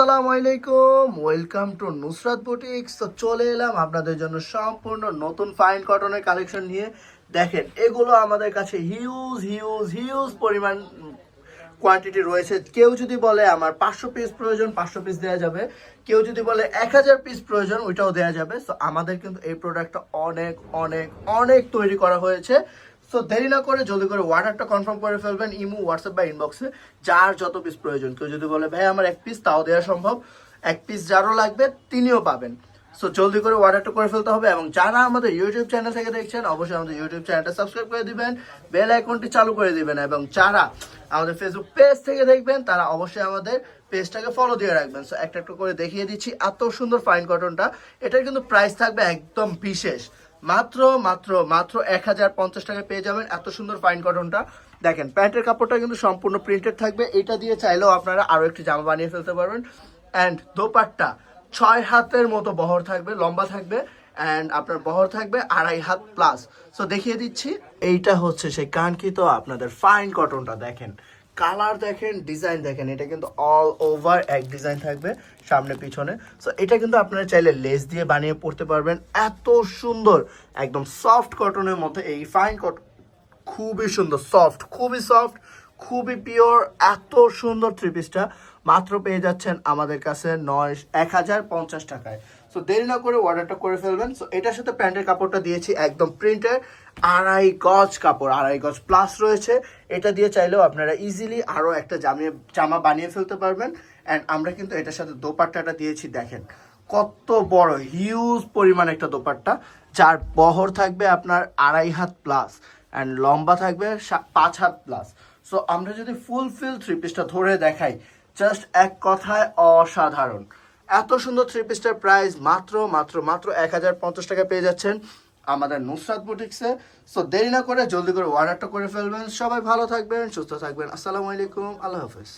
আসসালামু আলাইকুম welcome to Nusrat boutiques তো চলে এলাম আপনাদের জন্য সম্পূর্ণ নতুন ফাইন কটনের কালেকশন নিয়ে। দেখেন, এগুলো আমাদের কাছে হিউজ হিউজ হিউজ পরিমাণ কোয়ান্টিটি রয়েছে। কেউ যদি বলে আমার পাঁচশো পিস প্রয়োজন, পাঁচশো পিস দেওয়া যাবে। কেউ যদি বলে এক হাজার পিস প্রয়োজন, ওইটাও দেওয়া যাবে। সো আমাদের কিন্তু এই প্রোডাক্টটা অনেক অনেক অনেক তৈরি করা হয়েছে। সো দেরি না করে জলদি করে অর্ডারটা কনফার্ম করে ফেলবেন ইমু হোয়াটসঅ্যাপ বা ইনবক্সে যার যত পিস প্রয়োজন। কেউ যদি বলে, ভাই, আমার এক পিস তাও দেওয়া সম্ভব। এক পিস যারও লাগবে, তিনিও পাবেন। সো জলদি করে অর্ডারটা করে ফেলতে হবে এবং যারা আমাদের ইউটিউব চ্যানেল থেকে দেখছেন, অবশ্যই আমাদের ইউটিউব চ্যানেলটা সাবস্ক্রাইব করে দিবেন বেল আইকনটি চালু করে দিবেন এবং যারা আমাদের ফেসবুক পেজ থেকে দেখবেন, তারা অবশ্যই আমাদের পেজটাকে ফলো দিয়ে রাখবেন। সো একটা একটা করে দেখিয়ে দিচ্ছি, এত সুন্দর ফাইন কটনটা এটার কিন্তু প্রাইস থাকবে একদম বিশেষ। মাত্র মাত্র মাত্র এক হাজার পঞ্চাশ টাকায় পেয়ে যাবেন এত সুন্দর ফাইন কটনটা দেখেন, প্যান্টের কাপড়টা কিন্তু সম্পূর্ণ প্রিন্টেড থাকবে। এটা দিয়ে চাইলেও আপনারা আরও একটি জামা বানিয়ে ফেলতে পারবেন। অ্যান্ড দোপাট্টা ছয় হাতের মতো বহর থাকবে, লম্বা থাকবে অ্যান্ড আপনার বহর থাকবে আড়াই হাত প্লাস সো দেখিয়ে দিচ্ছি, এইটা হচ্ছে সেই কাঙ্ক্ষিত আপনাদের ফাইন কটনটা দেখেন। কালার দেখেন, ডিজাইন দেখেন, এটা কিন্তু অল ওভার এক ডিজাইন থাকবে, সামনে পিছনে। সো এটা কিন্তু আপনারা চাইলে লেস দিয়ে বানিয়ে পড়তে পারবেন। এত সুন্দর, একদম সফট কটনের মধ্যে, এই ফাইন কটন খুবই সুন্দর সফট খুবই সফট খুবই পিওর এত সুন্দর থ্রি পিসটা মাত্র পেয়ে যাচ্ছেন আমাদের কাছে নয়, এক হাজার পঞ্চাশ টাকায়। সো দেরি না করে অর্ডারটা করে ফেলবেন। সো এটার সাথে প্যান্টের কাপড়টা দিয়েছি একদম প্রিন্টের আড়াই গজ কাপড়, আড়াই গজ প্লাস রয়েছে। এটা দিয়ে চাইলেও আপনারা ইজিলি আরও একটা জামিয়ে জামা বানিয়ে ফেলতে পারবেন। অ্যান্ড আমরা কিন্তু এটার সাথে দোপাট্টাটা দিয়েছি, দেখেন। কত বড় হিউজ পরিমাণ একটা দোপাট্টা, যার বহর থাকবে আপনার আড়াই হাত প্লাস অ্যান্ড লম্বা থাকবে পাঁচ হাত প্লাস সো আমরা যদি ফুল ফিল থ্রি পিসটা ধরে দেখাই জাস্ট এক কথায় অসাধারণ। এত সুন্দর থ্রি পিসটার প্রাইস মাত্র মাত্র মাত্র এক হাজার পঞ্চাশ টাকা পেয়ে যাচ্ছেন। আমাদের নুসরাত বুটিক্সে। সো দেরি না করে জলদি করে অর্ডারটা করে ফেলবেন। সবাই ভালো থাকবেন, সুস্থ থাকবেন। আসসালামু আলাইকুম। আল্লাহ হাফেজ।